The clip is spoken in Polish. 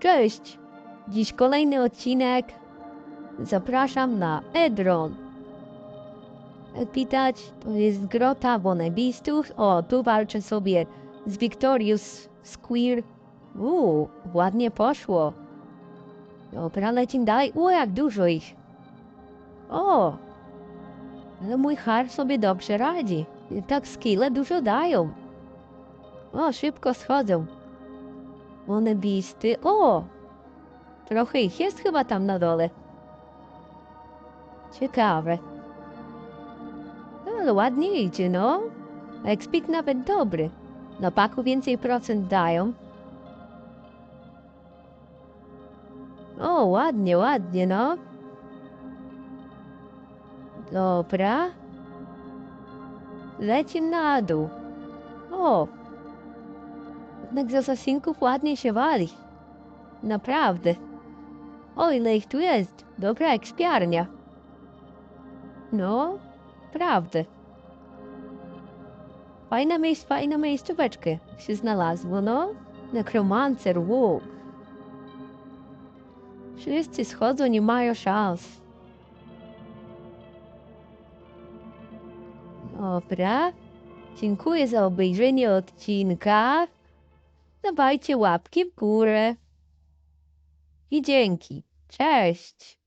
Cześć! Dziś kolejny odcinek. Zapraszam na Edron. Jak widać, to jest grota Bonebistów. O, tu walczę sobie z Victorious Square. Uuu, ładnie poszło. Dobra, lecimy dalej. O, jak dużo ich. O, ale mój har sobie dobrze radzi. Tak skille dużo dają. O, szybko schodzą. One bisty. O! Trochę ich jest chyba tam na dole. Ciekawe. No, ale ładnie idzie, no. Ekspik nawet dobry. Na paku więcej procent dają. O, ładnie, ładnie, no. Dobra. Lecimy na dół. O! Jednak z asasinków ładnie się wali. Naprawdę. O, ile ich tu jest. Dobra ekspiarnia. No, prawda. Fajna miejsc, fajna miejscóweczka się znalazło, no. Nekromancer, wow. Wszyscy schodzą, nie mają szans. Dobra. Dziękuję za obejrzenie odcinka. Dawajcie łapki w górę. I dzięki. Cześć.